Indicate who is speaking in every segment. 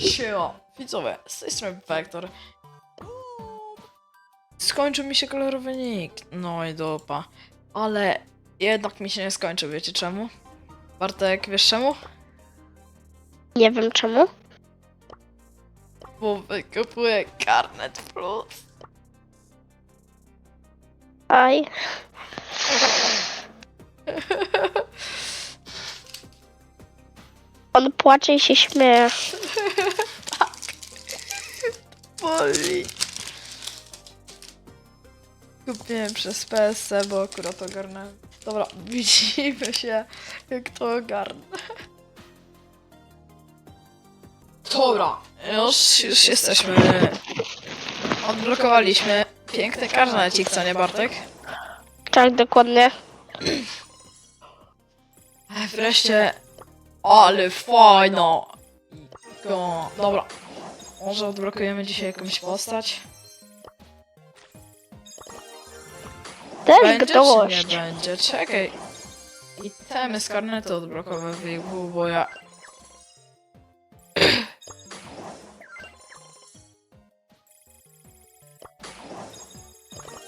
Speaker 1: Siema, widzowie, z tej strony Vector. Skończył mi się kolorowy nick, no i dupa. Ale jednak mi się nie skończył, wiecie czemu? Bartek, wiesz czemu?
Speaker 2: Nie wiem czemu.
Speaker 1: Bo wykupuję Carnet Plus.
Speaker 2: Aj. On płacze i się śmieje.
Speaker 1: Boli. Kupiłem przez PSC, bo akurat ogarnąłem. Dobra, widzimy się, jak to ogarnę. Dobra, już, już jesteśmy. Odblokowaliśmy piękny karnecik, co nie Bartek?
Speaker 2: Tak, dokładnie.
Speaker 1: Wreszcie, ale fajno. Go. Dobra, może odblokujemy dzisiaj jakąś postać?
Speaker 2: Też
Speaker 1: Będzie czy
Speaker 2: gotowość.
Speaker 1: nie będzie? Czekaj. I temy z karnetu odblokowywał, bo ja...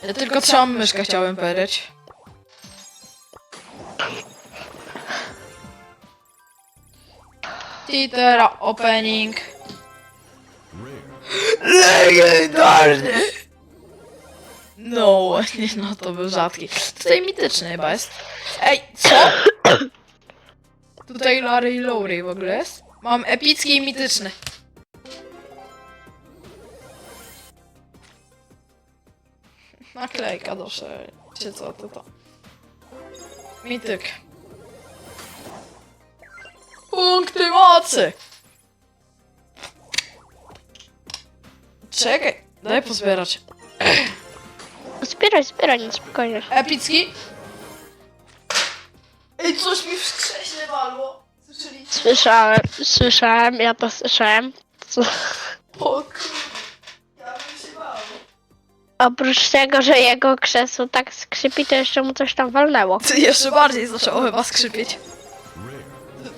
Speaker 1: Ja tylko trzymam myszkę chciałem powiedzieć. Titera opening. Legendarny! No, nie, no to był rzadki. Tutaj mityczny chyba jest. Ej, co? Tutaj Larry i Lowry w ogóle jest. Mam epicki i mityczny. Naklejka do Czy co to to? Mityk. Punkty mocy! Czekaj, daj pozbierać.
Speaker 2: Zbieraj, zbieraj, nie spokojnie.
Speaker 1: Epicki. Ej, coś mi w skrześnie walło.
Speaker 2: Słyszałem, słyszałem, ja to słyszałem. Co?
Speaker 1: O. Ja bym się bał.
Speaker 2: Oprócz tego, że jego krzesło tak skrzypi, to jeszcze mu coś tam walnęło.
Speaker 1: Ty jeszcze bardziej zaczęło chyba skrzypieć.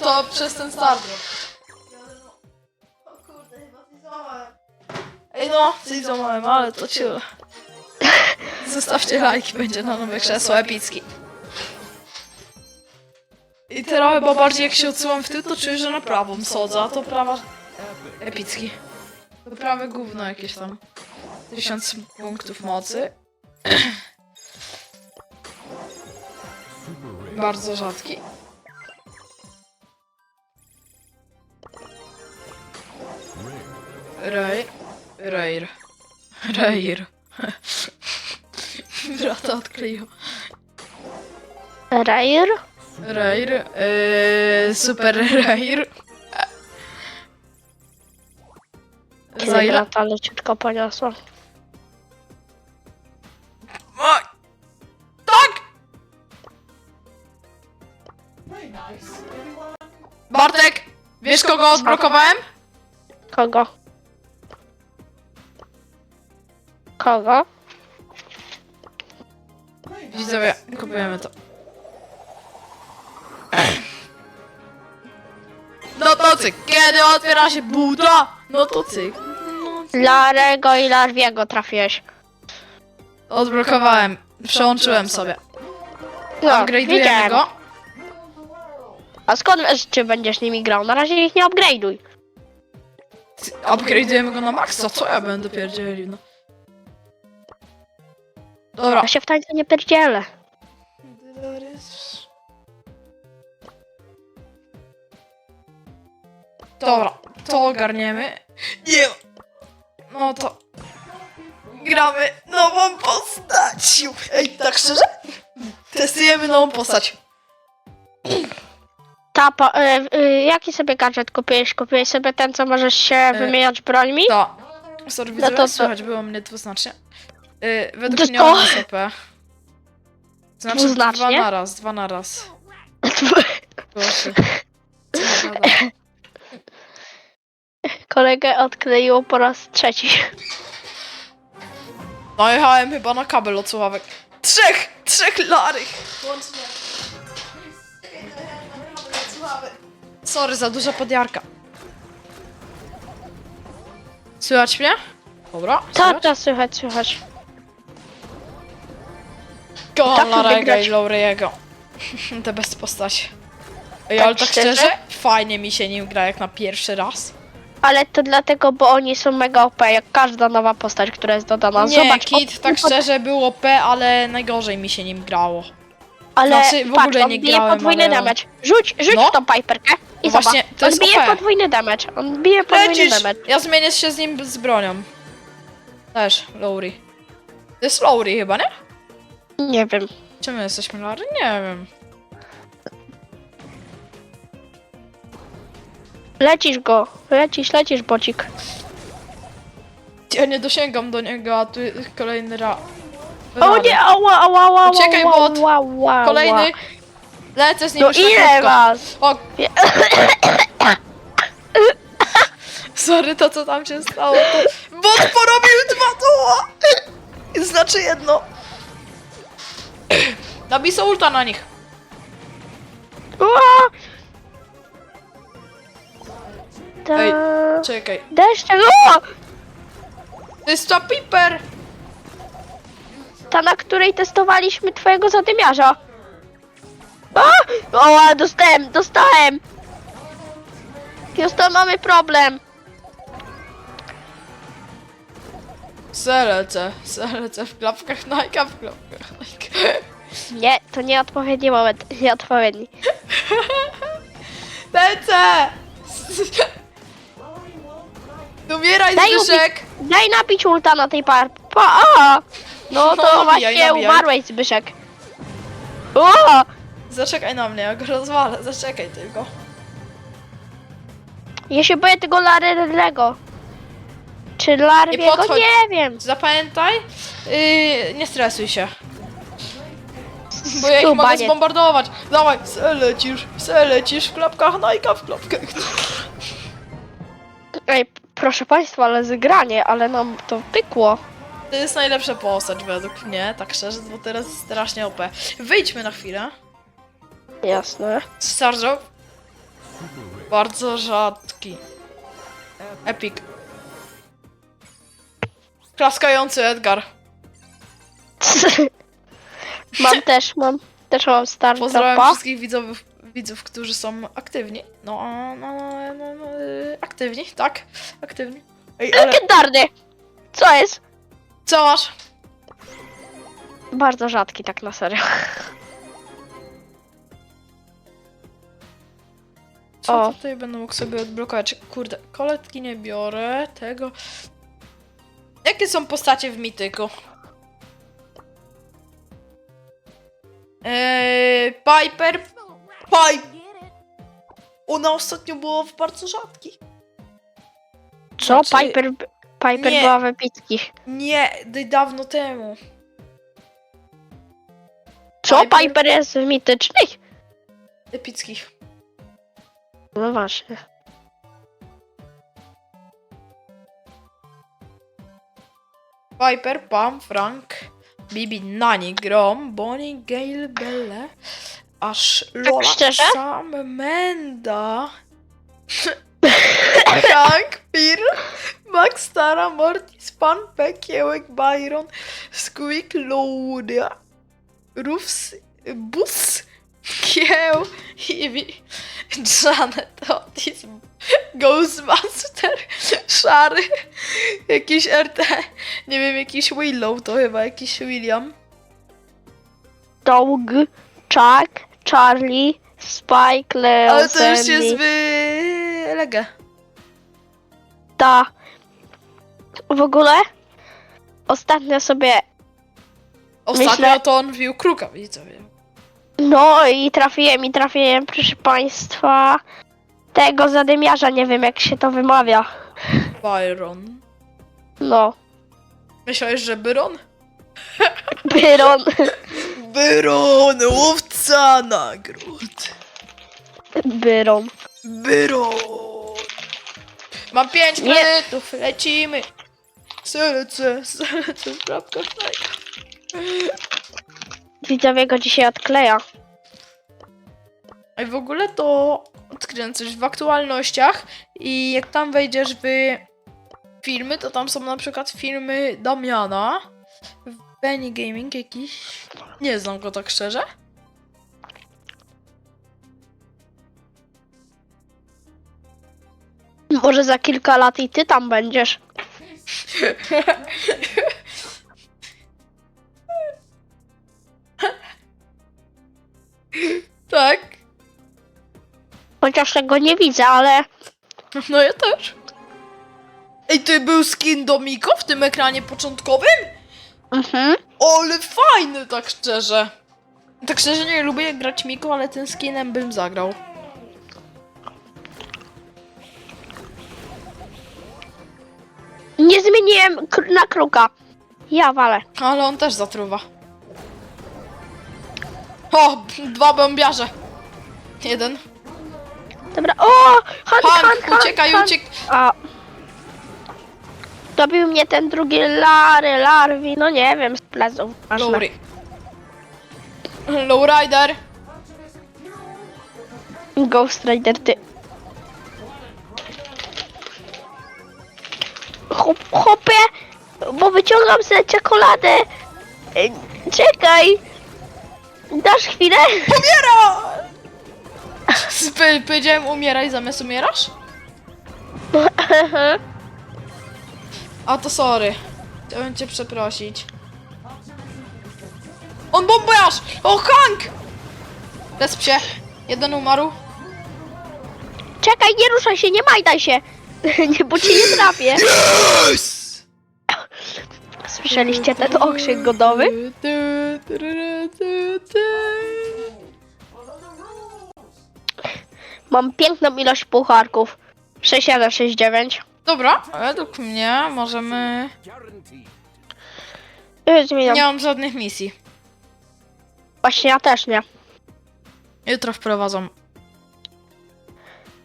Speaker 1: To przez ten start. O kurde, chyba coś. Ej no, coś ale to ciul. Zostawcie lajki, będzie na nowe krzesło epicki. I teraz chyba bardziej jak się odsyłam w tył, to czuję, że na prawą sodzę, a to prawa... Epicki. To prawe gówno jakieś tam. Tysiąc punktów mocy. Bardzo rzadki. Rej. Rejr. Rejr. Brata odkleił.
Speaker 2: Rair?
Speaker 1: Rejr. Yy, super Rejr. Za
Speaker 2: Kiedy
Speaker 1: ile?
Speaker 2: brata leciutko poniosła.
Speaker 1: O! Tak! Bartek! Wiesz kogo odblokowałem?
Speaker 2: Kogo? Kogo?
Speaker 1: Widzowie, kupujemy to. No to cyk, kiedy otwiera się buda? No to cyk.
Speaker 2: Larego i Larwiego trafiłeś.
Speaker 1: Odblokowałem, przełączyłem sobie.
Speaker 2: No,
Speaker 1: Upgrade'ujemy go.
Speaker 2: A skąd wiesz, czy będziesz nimi grał? Na razie ich nie upgrade'uj.
Speaker 1: Upgrade'ujemy go na maksa, co ja będę pierdzielił, no. Dobra.
Speaker 2: Ja się w tańcu nie pierdzielę.
Speaker 1: Dobra, to ogarniemy. Nie. No to. Gramy nową postacią. Ej, tak szczerze? Testujemy nową postać.
Speaker 2: Tapa, y, y, jaki sobie gadżet kupiłeś? Kupiłeś sobie ten, co możesz się wymieniać brońmi?
Speaker 1: To. Sorry,
Speaker 2: No
Speaker 1: widzowie,
Speaker 2: to co?
Speaker 1: słychać było mnie dwuznacznie. Yy, według
Speaker 2: To
Speaker 1: mnie on jest OP. Znaczy dwa
Speaker 2: Dwuznacznie?
Speaker 1: na raz, dwa na raz. Proszę. Co?
Speaker 2: Kolegę odkleiło po raz trzeci.
Speaker 1: Najechałem chyba na kabel od słuchawek. Trzech! Trzech larych! Łącznie. Sorry, za duża podjarka. Słychać mnie? Dobra, słychać?
Speaker 2: ta, słychać, słychać.
Speaker 1: Go
Speaker 2: tak
Speaker 1: na
Speaker 2: lubię
Speaker 1: Rega
Speaker 2: grać.
Speaker 1: i Lowry'ego. The best postać. Ej, ale tak
Speaker 2: szczerze?
Speaker 1: szczerze, fajnie mi się nim gra jak na pierwszy raz.
Speaker 2: Ale to dlatego, bo oni są mega OP, jak każda nowa postać, która jest dodana.
Speaker 1: Nie,
Speaker 2: Zobacz,
Speaker 1: Kit,
Speaker 2: on-
Speaker 1: tak szczerze było P, ale najgorzej mi się nim grało.
Speaker 2: ale
Speaker 1: znaczy, w ogóle
Speaker 2: patrz, on
Speaker 1: nie
Speaker 2: bije
Speaker 1: grałem,
Speaker 2: podwójny
Speaker 1: ale-
Speaker 2: damage. Rzuć, rzuć
Speaker 1: No.
Speaker 2: tą Piperkę i
Speaker 1: No
Speaker 2: zobacz.
Speaker 1: właśnie, to
Speaker 2: on
Speaker 1: jest
Speaker 2: bije
Speaker 1: OP.
Speaker 2: podwójny damage. On bije podwójny
Speaker 1: Lecisz!
Speaker 2: damage.
Speaker 1: Ja zmienię się z nim z bronią. Też, Lowry. To jest Lowry chyba, nie?
Speaker 2: Nie wiem.
Speaker 1: Czy my jesteśmy Lary? Nie wiem.
Speaker 2: Lecisz go. Lecisz, lecisz, bocik.
Speaker 1: Ja nie dosięgam do niego, a tu kolejny ra...
Speaker 2: O nie, ała, ała, ała,
Speaker 1: Uciekaj,
Speaker 2: ała,
Speaker 1: bot.
Speaker 2: ała, ała.
Speaker 1: Kolejny. Lecę z nim
Speaker 2: No
Speaker 1: już na
Speaker 2: ile
Speaker 1: krótko.
Speaker 2: raz?
Speaker 1: O,
Speaker 2: Nie.
Speaker 1: sorry, to co tam się stało, to... Bot porobił dwa doła! Znaczy jedno. Nabisa ulta na nich.
Speaker 2: Ua! Ta...
Speaker 1: Ej. Czekaj.
Speaker 2: Deszcz, o!
Speaker 1: To jest Piper!
Speaker 2: Ta, na której testowaliśmy twojego zadymiarza. A! O, dostałem, dostałem! Houston, mamy problem.
Speaker 1: Selecę, selecę w klapkach Nike, w klapkach Nike.
Speaker 2: Nie, to nieodpowiedni moment, nieodpowiedni.
Speaker 1: Lecę! Umieraj,
Speaker 2: Daj
Speaker 1: Zbyszek!
Speaker 2: Daj napić ulta na tej par... Pa, a! No
Speaker 1: No,
Speaker 2: to
Speaker 1: nabijaj,
Speaker 2: właśnie
Speaker 1: nabijaj.
Speaker 2: umarłeś, Zbyszek. O!
Speaker 1: Zaczekaj na mnie, ja go rozwalę, zaczekaj tylko.
Speaker 2: Ja się boję tego Larego. Czy Larwiego?
Speaker 1: podchodź.
Speaker 2: Nie wiem.
Speaker 1: Zapamiętaj, yy, nie stresuj się. Bo ja ich
Speaker 2: Skubaniec.
Speaker 1: mogę zbombardować. Dawaj, se lecisz, se lecisz w klapkach Nike, w klapkach.
Speaker 2: Ej, proszę państwa, ale zgranie, ale nam to pykło.
Speaker 1: To jest najlepsza postać według mnie, tak szczerze, bo teraz jest strasznie OP. Wyjdźmy na chwilę.
Speaker 2: Jasne.
Speaker 1: Starżą. Bardzo rzadki. Epic. Klaskający Edgar.
Speaker 2: mam też, mam też mam Star
Speaker 1: Pozdrawiam
Speaker 2: Dropa.
Speaker 1: wszystkich widzów, widzów, którzy są aktywni. No, no, no, no, no y, aktywni, tak? Aktywni. Ej, ale
Speaker 2: Legendarny! Co jest?
Speaker 1: co masz?
Speaker 2: Bardzo rzadki, tak na serio.
Speaker 1: Co
Speaker 2: O.
Speaker 1: tutaj będę mógł sobie odblokować? Kurde, koletki nie biorę, tego... Jakie są postacie w Mityku? Eee, Piper... Piper... Ona ostatnio była w bardzo rzadkich.
Speaker 2: Co?
Speaker 1: Znaczy-
Speaker 2: Piper, Piper
Speaker 1: Nie.
Speaker 2: była w epickich.
Speaker 1: Nie, d- dawno temu.
Speaker 2: Co?
Speaker 1: Piper-
Speaker 2: Piper jest w mitycznych?
Speaker 1: Epickich.
Speaker 2: No właśnie.
Speaker 1: Piper, Pam, Frank, Bibi, Nani, Grom, Bonnie, Gale, Belle, aż Lola,
Speaker 2: szczerze?
Speaker 1: Sam, Menda, Frank, Pir, Max, Tara, Mortis, Pan, Peck, Jełek, Byron, Squeak, Loadia, Rufs, Bus, Kieł, Ivy, Janet, Otis, Ghostmaster, Szary, jakiś RT, nie wiem, jakiś Willow, to chyba jakiś William.
Speaker 2: Dog, Chuck, Charlie, Spike, Leo,
Speaker 1: Ale to już
Speaker 2: Sandy.
Speaker 1: jest w Legę.
Speaker 2: Ta. W ogóle ostatnio sobie.
Speaker 1: Ostatnio
Speaker 2: Myślę-
Speaker 1: to on wbił kruka, widzowie.
Speaker 2: No i trafiłem, i trafiłem, proszę państwa. Tego zadymiarza, nie wiem jak się to wymawia.
Speaker 1: Byron.
Speaker 2: No.
Speaker 1: Myślałeś, że Byron?
Speaker 2: Byron.
Speaker 1: Byron, łowca nagród.
Speaker 2: Byron.
Speaker 1: Byron. Mam pięć
Speaker 2: Nie.
Speaker 1: kredytów, lecimy. Serce, serce klapkach Nike.
Speaker 2: Widzowie go dzisiaj odkleja.
Speaker 1: I w ogóle to coś w aktualnościach i jak tam wejdziesz w filmy, to tam są na przykład filmy Damiana. Benny Gaming jakiś. Nie znam go tak szczerze.
Speaker 2: Może za kilka lat i ty tam będziesz. Chociaż tego nie widzę, ale
Speaker 1: No ja też. Ej, to był skin do Miko w tym ekranie początkowym?
Speaker 2: mhm.
Speaker 1: Ale fajny, tak szczerze. Tak szczerze nie lubię grać Miko, ale tym skinem bym zagrał.
Speaker 2: nie zmieniłem kr- na kruka. Ja walę.
Speaker 1: Ale on też zatruwa. O, dwa bombiarze. Jeden.
Speaker 2: Dobra, o! Han,
Speaker 1: Hank,
Speaker 2: han,
Speaker 1: uciekaj,
Speaker 2: han.
Speaker 1: uciek...
Speaker 2: A. Dobił mnie ten drugi Lary, Larwi, no nie wiem, z.
Speaker 1: Lowry. Lowrider.
Speaker 2: Ghost Rider, ty. Hop, hopie, bo wyciągam sobie czekoladę. E, Czekaj. Dasz chwilę?
Speaker 1: Sp- powiedziałem umieraj zamiast umierasz? A to sorry. Chciałem cię przeprosić. On bombiarz! O, Hank! Resp się. Jeden umarł.
Speaker 2: Czekaj, nie ruszaj się, nie majdaj się. Nie, bo cię nie trafię.
Speaker 1: Yes!
Speaker 2: Słyszeliście ten okrzyk godowy? Mam piękną ilość pucharków. 6169.
Speaker 1: Dobra, według mnie możemy...
Speaker 2: Już Zmieniam.
Speaker 1: Nie mam żadnych misji.
Speaker 2: Właśnie ja też nie.
Speaker 1: Jutro wprowadzą.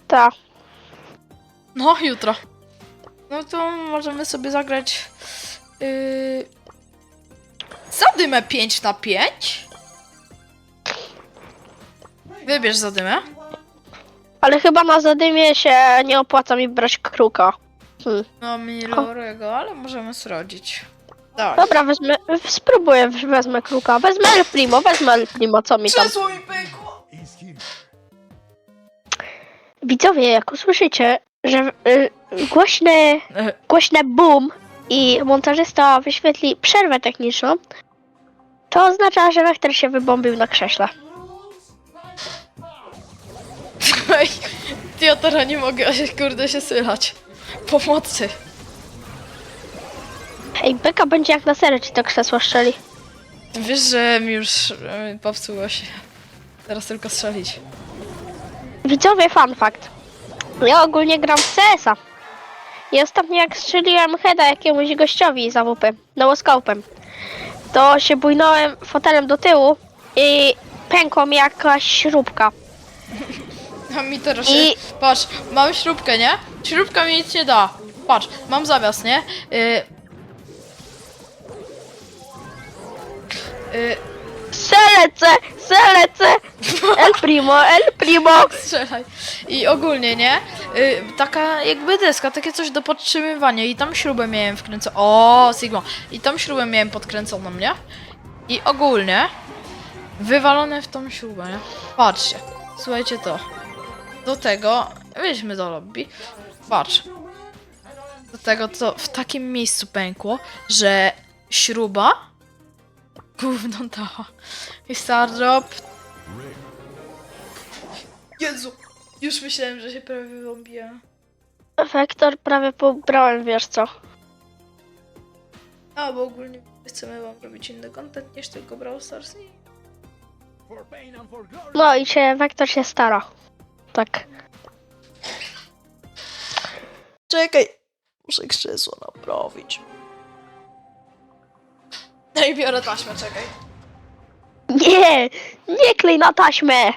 Speaker 2: Tak.
Speaker 1: No, jutro. No to możemy sobie zagrać. Yy... Zadymę 5 na 5. Wybierz zadymę.
Speaker 2: Ale chyba na zadymie się nie opłaca mi brać kruka. Hmm.
Speaker 1: No, mini lorego, ale możemy srodzić. Tak.
Speaker 2: Dobra, wezmę, spróbuję, wezmę kruka. Wezmę El Primo, wezmę El Primo, co mi tam.
Speaker 1: Krzesło mi pękło!
Speaker 2: Widzowie, jak usłyszycie, że y, głośne,
Speaker 1: E,
Speaker 2: głośne boom i montażysta wyświetli przerwę techniczną, to oznacza, że Wektor się wybombił na krześle.
Speaker 1: Ej, ja teraz nie mogę kurde, się sylać. Pomocy.
Speaker 2: Ej, Beka będzie jak na serio ci to krzesło szczeli.
Speaker 1: Wiesz, że mi już e, popsuło się. Teraz tylko strzelić.
Speaker 2: Widzowie, fun fact. Ja ogólnie gram w CS-a. I ostatnio jak strzeliłem heada jakiemuś gościowi za WP, nowoskopem, to się bujnąłem fotelem do tyłu i pękła mi jakaś śrubka.
Speaker 1: A mi teraz się...
Speaker 2: I-
Speaker 1: Patrz, mam śrubkę, nie? Śrubka mi nic nie da. Patrz, mam zawias, nie? Y... Y...
Speaker 2: Selecę, selecę! El primo, el primo!
Speaker 1: Strzelaj. I ogólnie, nie? Y, taka jakby deska, takie coś do podtrzymywania i tam śrubę miałem wkręconą. O, Sigma. I tam śrubę miałem podkręconą, nie? I ogólnie wywalone w tą śrubę, nie? Patrzcie. Słuchajcie to. Do tego, weźmy do lobby. Patrz. Do tego to w takim miejscu pękło, że śruba gówno dała. I star drop Jezu, już myślałem, że się prawie wybombiłem.
Speaker 2: Wektor prawie pobrałem, wiesz co.
Speaker 1: A, bo ogólnie chcemy wam robić inny content niż tylko Brawl Stars i...
Speaker 2: No i się, Wektor się stara. Tak.
Speaker 1: Czekaj, muszę krzesło naprawić. No i biorę taśmę, czekaj.
Speaker 2: Nie, nie klej na taśmę!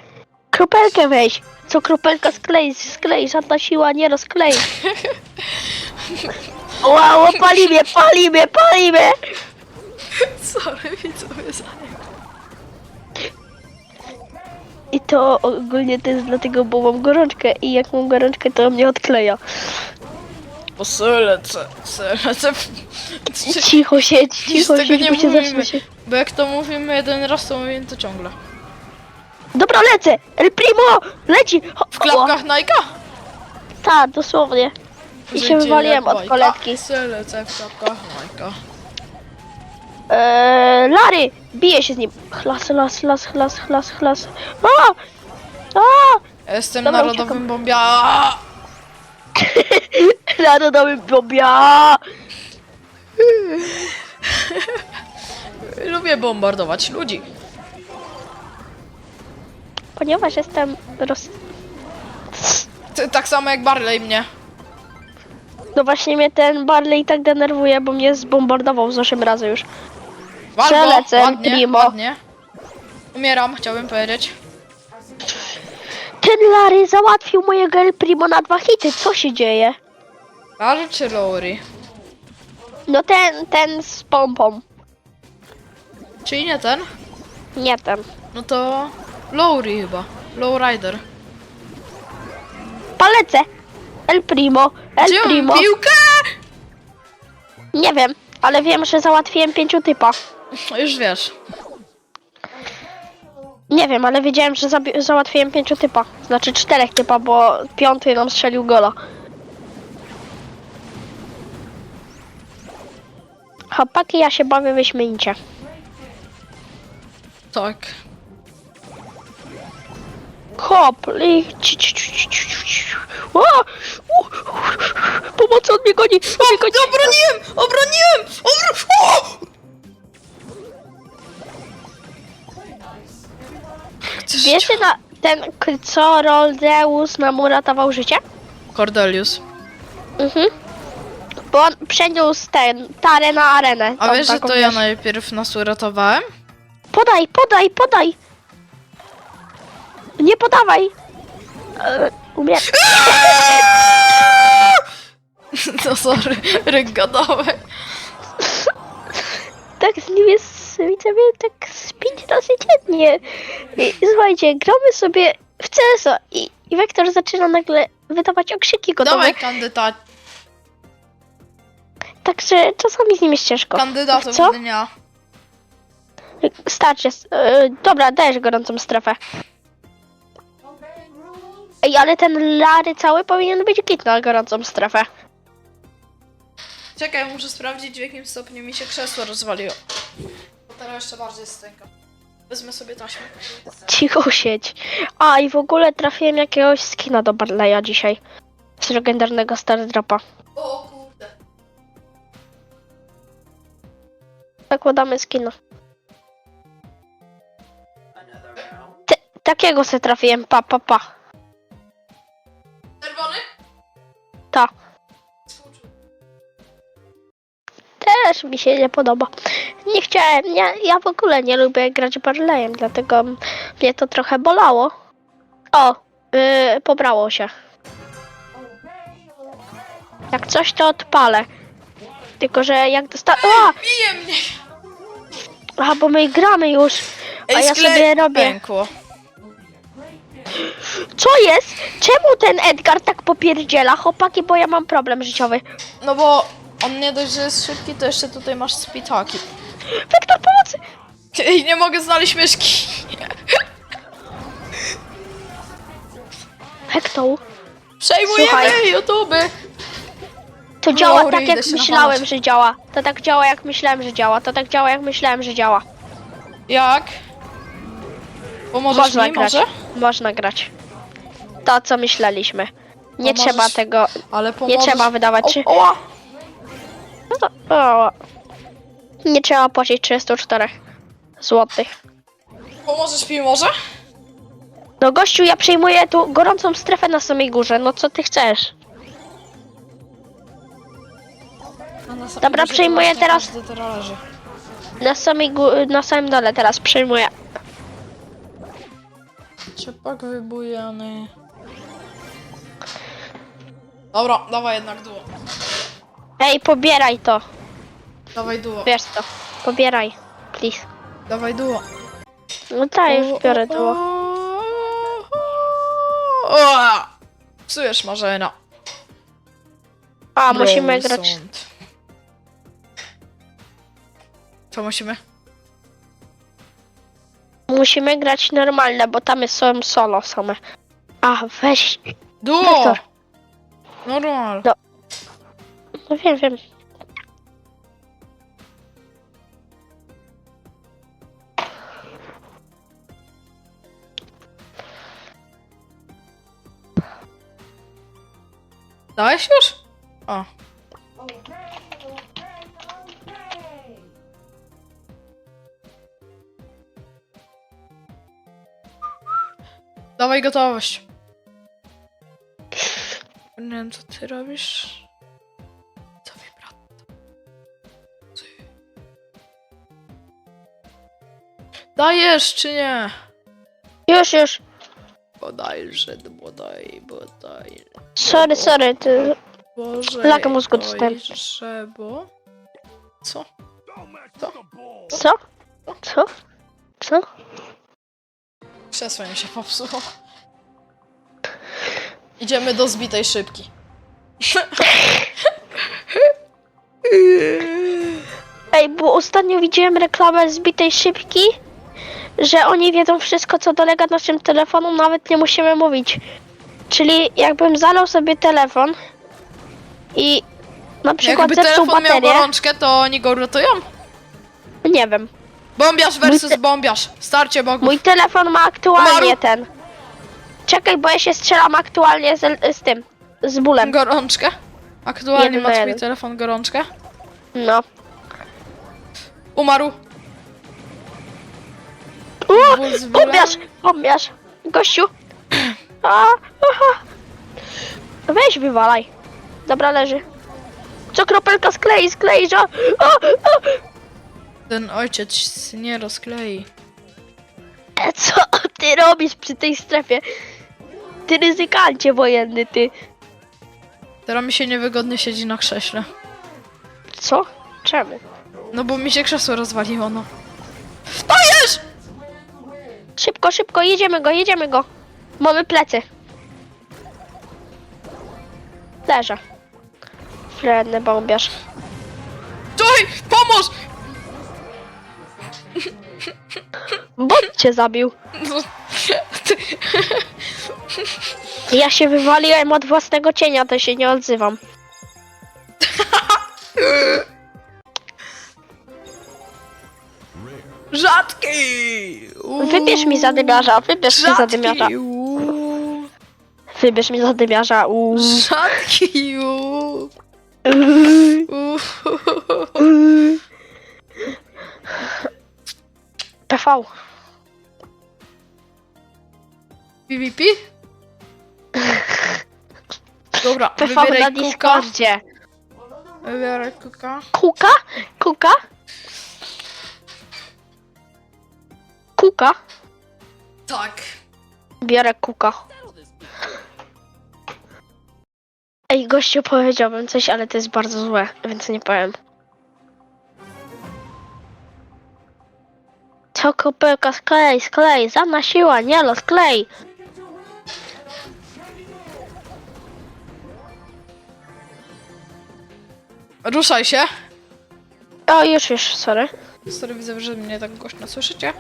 Speaker 2: Kropelkę weź! Co kropelka sklei, sklei, żadna siła nie rozklei. Wow, pali mnie, pali mnie, pali mnie!
Speaker 1: Sorry, widzowie, za
Speaker 2: I to ogólnie to jest dlatego, bo mam gorączkę i jak mam gorączkę, to mnie odkleja.
Speaker 1: Bo se lecę, se lecę.
Speaker 2: Cicho siedź, cicho siedź,
Speaker 1: nie
Speaker 2: bo cię
Speaker 1: mówimy.
Speaker 2: zacznie się...
Speaker 1: Bo jak to mówimy jeden raz, to mówimy to ciągle.
Speaker 2: Dobra, lecę! El Primo! Leci! Ho,
Speaker 1: W klapkach Nike'a?
Speaker 2: Tak, dosłownie. I się
Speaker 1: Życie
Speaker 2: wywaliłem
Speaker 1: jak
Speaker 2: od
Speaker 1: bajka.
Speaker 2: koletki.
Speaker 1: Se lecę w klapkach Nike'a.
Speaker 2: Eee, Lary! Bije się z nim. Chlas, chlas, chlas, chlas, chlas, chlas. A! A!
Speaker 1: Ja Jestem
Speaker 2: Dobra,
Speaker 1: narodowym
Speaker 2: uciekam.
Speaker 1: bombia.
Speaker 2: Narodowy bobia!
Speaker 1: Lubię bombardować ludzi.
Speaker 2: Ponieważ jestem roz...
Speaker 1: Ty, tak samo jak Barley mnie.
Speaker 2: No właśnie mnie ten Barley tak denerwuje, bo mnie zbombardował z 8 razy już.
Speaker 1: Walgo,
Speaker 2: Przelecę,
Speaker 1: ładnie,
Speaker 2: primo.
Speaker 1: ładnie. Umieram, chciałbym powiedzieć.
Speaker 2: Ten Lary załatwił mojego El Primo na dwa hity. Co się dzieje?
Speaker 1: Larry czy Lowry?
Speaker 2: No ten, ten z pompą.
Speaker 1: Czyli nie ten?
Speaker 2: Nie ten.
Speaker 1: No to Lowry chyba. Lowrider.
Speaker 2: Palecę! El Primo, El
Speaker 1: Gdzie
Speaker 2: Primo.
Speaker 1: piłkę?
Speaker 2: Nie wiem, ale wiem, że załatwiłem pięciu typa.
Speaker 1: Już wiesz.
Speaker 2: Nie wiem, ale wiedziałem, że zabi- załatwiłem pięciu typa. Znaczy czterech typa, bo piąty nam strzelił gola. Chłopaki, ja się bawię wyśmienicie.
Speaker 1: Tak.
Speaker 2: Hop, i... ci- ci- ci- ci- ci- ci- ci. O! U! Pomocy, on mnie goni! On mnie goni!
Speaker 1: Obroniłem! Obroniłem! Obro... O! Chcesz-
Speaker 2: Wiesz, że na ten, k- co Roldeus nam uratował życie?
Speaker 1: Cordelius.
Speaker 2: Mhm. Bo on przeniósł ten, tarę na arenę.
Speaker 1: A
Speaker 2: Tą
Speaker 1: wiesz, że
Speaker 2: taką,
Speaker 1: to ja
Speaker 2: wiesz.
Speaker 1: najpierw nas uratowałem?
Speaker 2: Podaj, podaj, podaj! Nie podawaj! E, Umiem.
Speaker 1: No sorry, ryk.
Speaker 2: Tak z nim jest, widzowie, tak z pięć razy dziennie. I, słuchajcie, gramy sobie w CSO i, i Wektor zaczyna nagle wydawać okrzyki gotowe.
Speaker 1: Dawaj kandydat,
Speaker 2: Także czasami z nim jest ciężko.
Speaker 1: kandydatów
Speaker 2: Co?
Speaker 1: dnia.
Speaker 2: Starczy. E, dobra, dajesz gorącą strefę. Ej, ale ten Lary cały powinien być git na gorącą strefę.
Speaker 1: Czekaj, muszę sprawdzić w jakim stopniu mi się krzesło rozwaliło. Teraz jeszcze bardziej stęka. Wezmę sobie taśmę.
Speaker 2: Cicho siedź. A i w ogóle trafiłem jakiegoś skina do Barleya dzisiaj. Z legendarnego Stardropa.
Speaker 1: O kurde.
Speaker 2: Zakładamy skina. Takiego se trafiłem, pa, pa, pa.
Speaker 1: Czerwony?
Speaker 2: Ta.
Speaker 1: Współczuję.
Speaker 2: Też mi się nie podoba. Nie chciałem, ja, ja w ogóle nie lubię grać Barleyem, dlatego mnie to trochę bolało. O, yy, pobrało się. Jak coś to odpalę. Tylko, że jak dosta... A!
Speaker 1: Bije mnie!
Speaker 2: Aha, bo my gramy już. A
Speaker 1: Ej,
Speaker 2: ja sobie robię.
Speaker 1: Pękło.
Speaker 2: Co jest? Czemu ten Edgar tak popierdziela? Chłopaki, bo ja mam problem życiowy.
Speaker 1: No bo on nie dość, że jest szybki, to jeszcze tutaj masz spitaki.
Speaker 2: Wektor pomocy!
Speaker 1: Ej, nie mogę znaleźć myszki.
Speaker 2: Hektor,
Speaker 1: Przejmujemy
Speaker 2: Słuchaj.
Speaker 1: YouTube.
Speaker 2: to działa tak jak
Speaker 1: się
Speaker 2: myślałem,
Speaker 1: nachować.
Speaker 2: że działa. To tak działa jak myślałem, że działa. To tak działa jak myślałem, że działa.
Speaker 1: Jak? Pomożesz
Speaker 2: Można
Speaker 1: mi
Speaker 2: grać.
Speaker 1: może?
Speaker 2: Można grać. To co myśleliśmy. Nie
Speaker 1: Pomożesz-
Speaker 2: trzeba tego.
Speaker 1: Ale pomożesz...
Speaker 2: trzeba wydawać
Speaker 1: O, oła!
Speaker 2: No to, o, nie trzeba płacić 34 złotych.
Speaker 1: Pomożesz mi może?
Speaker 2: No gościu, ja przejmuję tu gorącą strefę na samej górze. No co ty chcesz?
Speaker 1: A na samym
Speaker 2: Dobra,
Speaker 1: górze to
Speaker 2: przejmuję teraz.
Speaker 1: leży.
Speaker 2: Na samej gó- na samym dole teraz przejmuję.
Speaker 1: Czepak wybujany. Dobra, dawaj jednak duo.
Speaker 2: Ej, pobieraj to.
Speaker 1: Dawaj duo.
Speaker 2: Wiesz to. Pobieraj. Please.
Speaker 1: Dawaj duo.
Speaker 2: No tak, już biorę
Speaker 1: O,
Speaker 2: to.
Speaker 1: o, o. Psujesz marzena.
Speaker 2: A musimy grać.
Speaker 1: Co musimy?
Speaker 2: Musimy grać normalne, bo tam są solo same. A, weź.
Speaker 1: Duo!
Speaker 2: Wektor.
Speaker 1: Normal.
Speaker 2: No wiem, wiem.
Speaker 1: Dałeś już? O. Dawaj gotowość. Nie wiem, co ty robisz. Co mi brat? Ty. Dajesz czy nie?
Speaker 2: Już, już.
Speaker 1: Bodajże, bodaj, bodaj.
Speaker 2: Sorry, sorry. Ty...
Speaker 1: Boże,
Speaker 2: Lag mózgu dostałem.
Speaker 1: bo... Co?
Speaker 2: Co? Co? Co?
Speaker 1: Krzesło mi się popsuło. Idziemy do zbitej szybki.
Speaker 2: Ej, bo ostatnio widziałem reklamę zbitej szybki, że oni wiedzą wszystko, co dolega naszym telefonom, nawet nie musimy mówić. Czyli jakbym zalał sobie telefon i na przykład
Speaker 1: Jakby
Speaker 2: zepsuł
Speaker 1: telefon miał
Speaker 2: baterię,
Speaker 1: gorączkę, to oni go uratują.
Speaker 2: nie wiem.
Speaker 1: Bombiarz versus
Speaker 2: te-
Speaker 1: bombiarz. Starcie bogów.
Speaker 2: Mój telefon ma aktualnie
Speaker 1: Umarł.
Speaker 2: ten. Czekaj, bo ja się strzelam aktualnie z, z tym, z bólem.
Speaker 1: Gorączkę. Aktualnie
Speaker 2: Jeden
Speaker 1: ma
Speaker 2: na
Speaker 1: twój
Speaker 2: jeden.
Speaker 1: telefon gorączkę.
Speaker 2: No.
Speaker 1: Umarł.
Speaker 2: U,
Speaker 1: Ból z bólem.
Speaker 2: Gościu. A, aha. Weź wywalaj. Dobra, leży. Co kropelka sklei, sklei, że... A, a.
Speaker 1: Ten ojciec nie rozklei.
Speaker 2: E, Co ty robisz przy tej strefie? Ty ryzykancie wojenny, ty.
Speaker 1: Teraz mi się niewygodnie siedzi na krześle.
Speaker 2: Co? Czemu?
Speaker 1: No bo mi się krzesło rozwaliło, no. Dajesz!
Speaker 2: Szybko, szybko, jedziemy go, jedziemy go. Mamy plecy. Leżę. Wredny bombiarz.
Speaker 1: Joy, pomóż!
Speaker 2: Bot cię zabił.
Speaker 1: No, ty-
Speaker 2: Ja się wywaliłem od własnego cienia, to się nie odzywam.
Speaker 1: Rzadki! Uuu.
Speaker 2: Wybierz mi zadymiarza, wybierz mi zadymiarza.
Speaker 1: Rzadki! uuu.
Speaker 2: Wybierz mi zadymiarza. uuu.
Speaker 1: Rzadki! uuu. Uuu.
Speaker 2: PV.
Speaker 1: PvP? Dobra,
Speaker 2: PV na
Speaker 1: wybieraj kuka.
Speaker 2: Discordzie.
Speaker 1: Wybieraj kuka.
Speaker 2: Kuka? Kuka? Kuka?
Speaker 1: Tak.
Speaker 2: Biorę kuka. Ej, gościu, powiedziałbym coś, ale to jest bardzo złe, więc nie powiem. Co kopełka, sklej, sklej, żadna siła, nie lo, sklej.
Speaker 1: Ruszaj się.
Speaker 2: O, już, już, sorry.
Speaker 1: Sorry, widzę, że mnie tak głośno słyszycie,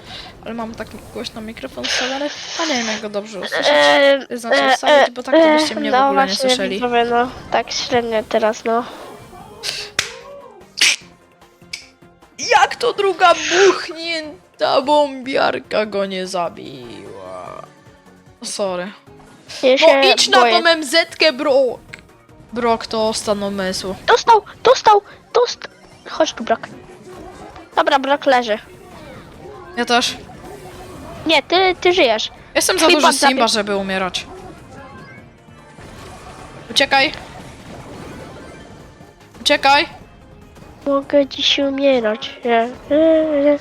Speaker 1: ale mam taki głośno mikrofon wstawiony, a nie wiem jak go dobrze usłyszeć. Znaczy
Speaker 2: e,
Speaker 1: wstawić,
Speaker 2: e,
Speaker 1: bo tak to byście
Speaker 2: e,
Speaker 1: mnie w
Speaker 2: no
Speaker 1: ogóle nie
Speaker 2: właśnie,
Speaker 1: słyszeli.
Speaker 2: Widzowie, no, tak średnio teraz, no.
Speaker 1: Jak to druga buchnięta bombiarka go nie zabiła? Sorry.
Speaker 2: Ja
Speaker 1: No
Speaker 2: się
Speaker 1: idź na
Speaker 2: boję.
Speaker 1: tą MZ-kę, Brok! Brok to stan umysłu.
Speaker 2: Dostał, dostał, dostał. Chodź tu, Brok. Dobra, Brok leży.
Speaker 1: Ja też.
Speaker 2: Nie, ty, ty żyjesz.
Speaker 1: Jestem za
Speaker 2: Twój
Speaker 1: duży
Speaker 2: bot
Speaker 1: Simba, żeby umierać. Uciekaj. Uciekaj.
Speaker 2: Mogę dziś umierać. Nie, nie, nie.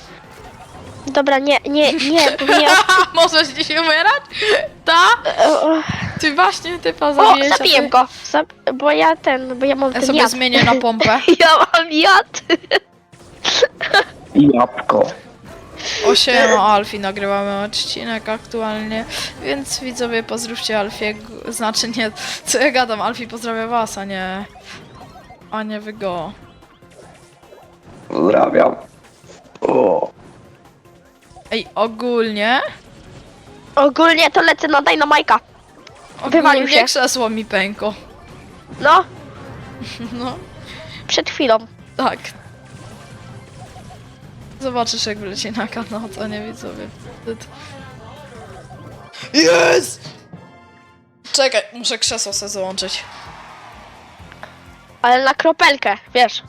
Speaker 2: Dobra, nie, nie, nie, bo mnie...
Speaker 1: Możesz dzisiaj umierać? Ta?
Speaker 2: O,
Speaker 1: Ty właśnie typa
Speaker 2: o
Speaker 1: zabijesz. a
Speaker 2: zabiję
Speaker 1: ty-
Speaker 2: go. Zab... Bo ja ten, bo ja mam
Speaker 1: Ja
Speaker 2: ten
Speaker 1: sobie
Speaker 2: jad.
Speaker 1: zmienię na pompę.
Speaker 2: Ja mam jad.
Speaker 3: Jabłko.
Speaker 1: Osiema Alfie nagrywamy odcinek aktualnie, więc widzowie pozdrówcie Alfiego, znaczy nie, co ja gadam, Alfie pozdrawia was, a nie a nie wy go.
Speaker 3: Pozdrawiam. O.
Speaker 1: Ej, ogólnie...
Speaker 2: Ogólnie to lecę na Dynamajka. Wywalił
Speaker 1: Ogólnie
Speaker 2: się.
Speaker 1: krzesło mi pękło.
Speaker 2: No,
Speaker 1: No,
Speaker 2: przed chwilą.
Speaker 1: tak. Zobaczysz jak wleci na kanał, to nie widzowie. Jest! Czekaj, muszę krzesło sobie załączyć.
Speaker 2: Ale na kropelkę, wiesz.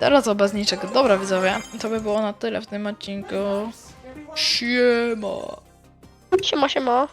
Speaker 1: Teraz bez niczego. Dobra widzowie, to by było na tyle w tym odcinku. Siema!
Speaker 2: Siema, siema.